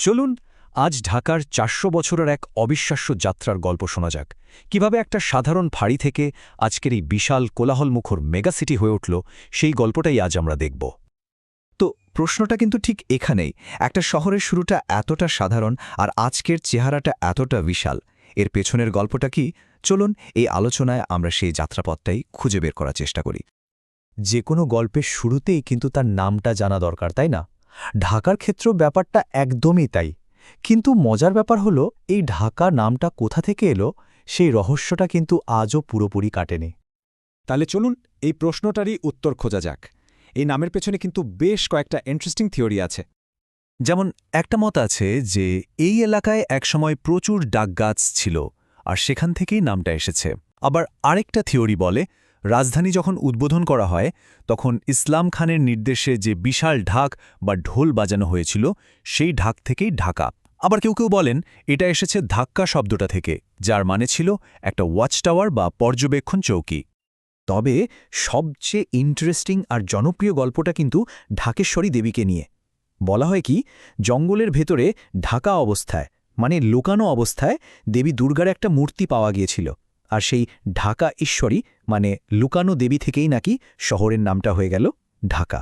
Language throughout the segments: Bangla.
চলুন, আজ ঢাকার চারশো বছরের এক অবিশ্বাস্য যাত্রার গল্প শোনা যাক। কীভাবে একটা সাধারণ ফাড়ি থেকে আজকের এই বিশাল কোলাহলমুখর মেগাসিটি হয়ে উঠল, সেই গল্পটাই আজ আমরা দেখব। তো, প্রশ্নটা কিন্তু ঠিক এখানেই। একটা শহরের শুরুটা এতটা সাধারণ আর আজকের চেহারাটা এতটা বিশাল। এর পেছনের গল্পটা কি? চলুন, এই আলোচনায় আমরা সেই যাত্রাপথটাই খুঁজে বের করার চেষ্টা করি। যে কোনো গল্পের শুরুতেই কিন্তু তার নামটা জানা দরকার, তাই না? ঢাকার ক্ষেত্রেও ব্যাপারটা একদমই তাই। কিন্তু মজার ব্যাপার হলো এই ঢাকা নামটা কোথা থেকে এলো সেই রহস্যটা কিন্তু আজও পুরোপুরি কাটেনি। তাহলে চলুন এই প্রশ্নটারই উত্তর খোঁজা যাক। এই নামের পেছনে কিন্তু বেশ কয়েকটা ইন্টারেস্টিং থিওরি আছে। যেমন একটা মত আছে যে এই এলাকায় একসময় প্রচুর ডাকগাছ ছিল আর সেখান থেকেই নামটা এসেছে। আবার আরেকটা থিওরি বলে রাজধানী যখন উদ্বোধন করা হয়, তখন ইসলাম খানের নির্দেশে যে বিশাল ঢাক বা ঢোল বাজানো হয়েছিল, সেই ঢাক থেকেই ঢাকা। আবার কেউ কেউ বলেন, এটা এসেছে ধাক্কা শব্দটা থেকে, যার মানে ছিল একটা ওয়াচ টাওয়ার বা পর্যবেক্ষণ চৌকি। তবে সবচেয়ে ইন্টারেস্টিং আর জনপ্রিয় গল্পটা কিন্তু ঢাকেশ্বরী দেবীকে নিয়ে। বলা হয় কি, জঙ্গলের ভেতরে ঢাকা অবস্থায় মানে লুকানো অবস্থায়, দেবী দুর্গার একটা মূর্তি পাওয়া গিয়েছিল। আর সেই ঢাকা ঈশ্বরী মানে লুকানো দেবী থেকেই নাকি শহরের নামটা হয়ে গেল ঢাকা।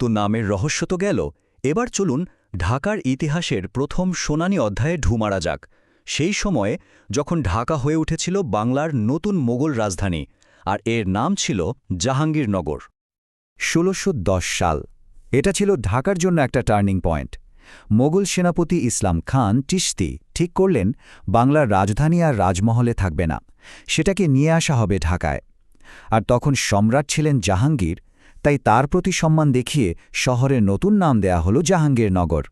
তো নামের রহস্য তো গেল। এবার চলুন ঢাকার ইতিহাসের প্রথম সোনানি অধ্যায়ে ঢুমারা যাক। সেই সময়ে যখন ঢাকা হয়ে উঠেছিল বাংলার নতুন মোগল রাজধানী, আর এর নাম ছিল জাহাঙ্গীরনগর। ষোলোশো সাল। এটা ছিল ঢাকার জন্য একটা টার্নিং পয়েন্ট। মোগল সেনাপতি ইসলাম খান চিস্তি ঠিক করলেন, বাংলার রাজধানী আর রাজমহলে থাকবে না, সেটাকে নিয়ে আসা হবে ঢাকায়। আর তখন সম্রাট ছিলেন জাহাঙ্গীর, তাই তার প্রতি সম্মান দেখিয়ে শহরের নতুন নাম দেয়া হল জাহাঙ্গীরনগর।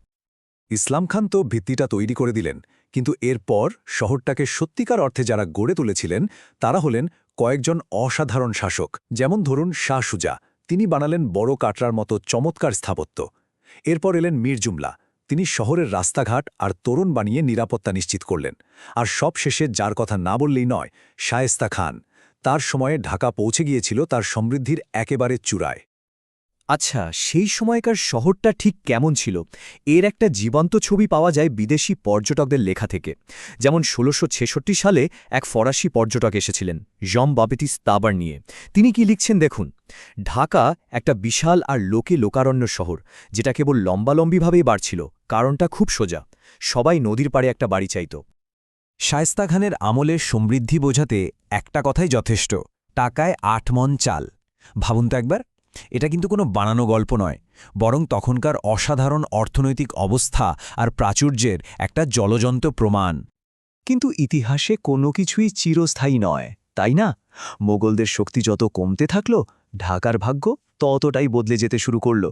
ইসলাম খান তো ভিত্তিটা তৈরি করে দিলেন, কিন্তু এরপর শহরটাকে সত্যিকার অর্থে যারা গড়ে তুলেছিলেন, তারা হলেন কয়েকজন অসাধারণ শাসক, যেমন ধরুন শাহ সুজা, তিনি বানালেন বড় কাটরার মতো চমৎকার স্থাপত্য। এরপর এলেন মির্জুমলা তিনি শহরের রাস্তাঘাট আর তরুণ বানিয়ে নিরাপত্তা নিশ্চিত করলেন। আর সব শেষে যার কথা না বললেই নয়, শায়েস্তা খান। তার সময়ে ঢাকা পৌঁছে গিয়েছিল তার সমৃদ্ধির একেবারে চূড়ায়। আচ্ছা সেই সময়কার শহরটা ঠিক কেমন ছিল? এর একটা জীবন্ত ছবি পাওয়া যায় বিদেশি পর্যটকদের লেখা থেকে। যেমন ষোলোশো সালে এক ফরাসি পর্যটক এসেছিলেন জম বাবেটিস তাবার নিয়ে। তিনি কি লিখছেন দেখুন? ঢাকা একটা বিশাল আর লোকে লোকারণ্য শহর, যেটা কেবল লম্বালম্বিভাবেই বাড়ছিল। কারণটা খুব সোজা। সবাই নদীর পাড়ে একটা বাড়ি চাইত। শায়স্তা খানের আমলের সমৃদ্ধি বোঝাতে একটা কথাই যথেষ্ট, টাকায় আট মন চাল। ভাবুন তো একবার, এটা কিন্তু কোনো বানানো গল্প নয়, বরং তখনকার অসাধারণ অর্থনৈতিক অবস্থা আর প্রাচুর্যের একটা জলজন্ত প্রমাণ। কিন্তু ইতিহাসে কোনো কিছুই চিরস্থায়ী নয়, তাই না? মোগলদের শক্তি যত কমতে থাকল, ঢাকার ভাগ্য ততটাই বদলে যেতে শুরু করল।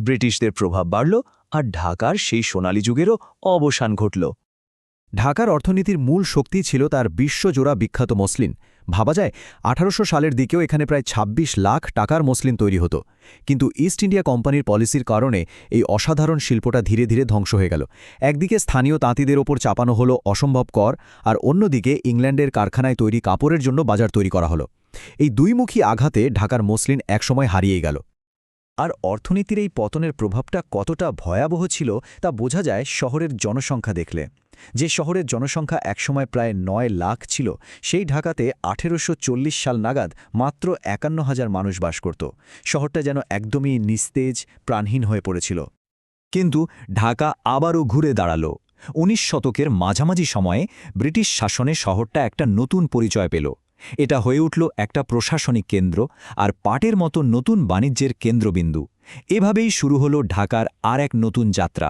ব্রিটিশদের প্রভাব বাড়ল আর ঢাকার সেই সোনালী যুগেরও অবসান ঘটল। ঢাকার অর্থনীতির মূল শক্তি ছিল তার বিশ্বজোড়া বিখ্যাত মসলিন। ভাবা যায়, আঠারোশো সালের দিকেও এখানে প্রায় ২৬ লাখ টাকার মসলিন তৈরি হতো। কিন্তু ইস্ট ইন্ডিয়া কোম্পানির পলিসির কারণে এই অসাধারণ শিল্পটা ধীরে ধীরে ধ্বংস হয়ে গেল। একদিকে স্থানীয় তাঁতিদের ওপর চাপানো হলো অসম্ভব কর, আর অন্যদিকে ইংল্যান্ডের কারখানায় তৈরি কাপড়ের জন্য বাজার তৈরি করা হলো। এই দুইমুখী আঘাতে ঢাকার মসলিন একসময় হারিয়ে গেল। আর অর্থনীতির এই পতনের প্রভাবটা কতটা ভয়াবহ ছিল তা বোঝা যায় শহরের জনসংখ্যা দেখলে। যে শহরের জনসংখ্যা একসময় প্রায় নয় লাখ ছিল, সেই ঢাকাতে আঠেরোশো চল্লিশ সাল নাগাদ মাত্র একান্ন হাজার মানুষ বাস করত। শহরটা যেন একদমই নিস্তেজ, প্রাণহীন হয়ে পড়েছিল। কিন্তু ঢাকা আবারও ঘুরে দাঁড়াল। উনিশ শতকের মাঝামাঝি সময়ে ব্রিটিশ শাসনে শহরটা একটা নতুন পরিচয় পেল। এটা হয়ে উঠল একটা প্রশাসনিক কেন্দ্র আর পাটের মতো নতুন বাণিজ্যের কেন্দ্রবিন্দু। এভাবেই শুরু হল ঢাকার আর এক নতুন যাত্রা।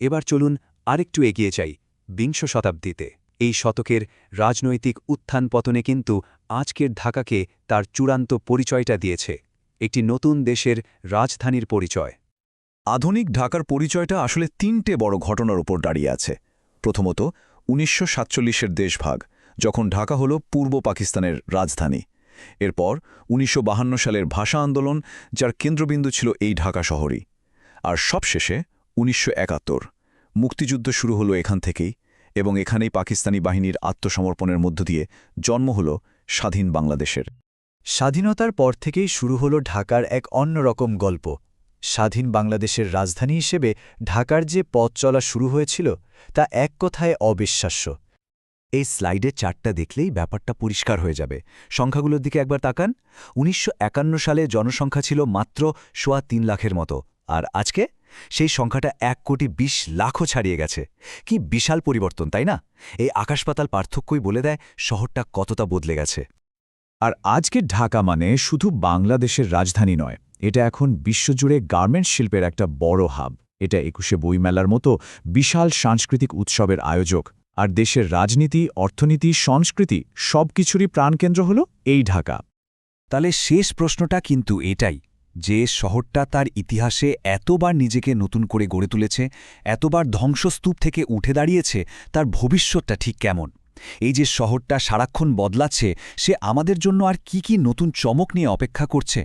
এবার চলুন আরেকটু এগিয়ে চাই বিংশ শতাব্দীতে। এই শতকের রাজনৈতিক উত্থান পতনে কিন্তু আজকের ঢাকাকে তার চূড়ান্ত পরিচয়টা দিয়েছে। একটি নতুন দেশের রাজধানীর পরিচয়। আধুনিক ঢাকার পরিচয়টা আসলে তিনটে বড় ঘটনার উপর দাঁড়িয়ে আছে। প্রথমত, উনিশশো সাতচল্লিশের দেশভাগ। যখন ঢাকা হল পূর্ব পাকিস্তানের রাজধানী। এরপর উনিশশো সালের ভাষা আন্দোলন, যার কেন্দ্রবিন্দু ছিল এই ঢাকা শহরই। আর সবশেষে উনিশশো একাত্তর, মুক্তিযুদ্ধ শুরু হলো এখান থেকেই এবং এখানেই পাকিস্তানি বাহিনীর আত্মসমর্পণের মধ্য দিয়ে জন্ম হল স্বাধীন বাংলাদেশের। স্বাধীনতার পর থেকেই শুরু হলো ঢাকার এক অন্যরকম গল্প। স্বাধীন বাংলাদেশের রাজধানী হিসেবে ঢাকার যে পথ চলা শুরু হয়েছিল, তা এক কথায় অবিশ্বাস্য। এই স্লাইডের চারটা দেখলেই ব্যাপারটা পরিষ্কার হয়ে যাবে। সংখ্যাগুলোর দিকে একবার তাকান। উনিশশো একান্ন সালে জনসংখ্যা ছিল মাত্র সোয়া তিন লাখের মতো। আর আজকে? সেই সংখ্যাটা এক কোটি বিশ লাখও ছাড়িয়ে গেছে। কি বিশাল পরিবর্তন, তাই না? এই আকাশপাতাল পার্থক্যই বলে দেয় শহরটা কতটা বদলে গেছে। আর আজকের ঢাকা মানে শুধু বাংলাদেশের রাজধানী নয়, এটা এখন বিশ্বজুড়ে গার্মেন্টস শিল্পের একটা বড় হাব। এটা একুশে বইমেলার মতো বিশাল সাংস্কৃতিক উৎসবের আয়োজক। আর দেশের রাজনীতি, অর্থনীতি, সংস্কৃতি সব কিছুরই প্রাণকেন্দ্র হল এই ঢাকা। তাহলে শেষ প্রশ্নটা কিন্তু এটাই, যে শহরটা তার ইতিহাসে এতবার নিজেকে নতুন করে গড়ে তুলেছে, এতবার ধ্বংসস্তূপ থেকে উঠে দাঁড়িয়েছে, তার ভবিষ্যৎটা ঠিক কেমন? এই যে শহরটা সারাক্ষণ বদলাচ্ছে, সে আমাদের জন্য আর কি কি নতুন চমক নিয়ে অপেক্ষা করছে?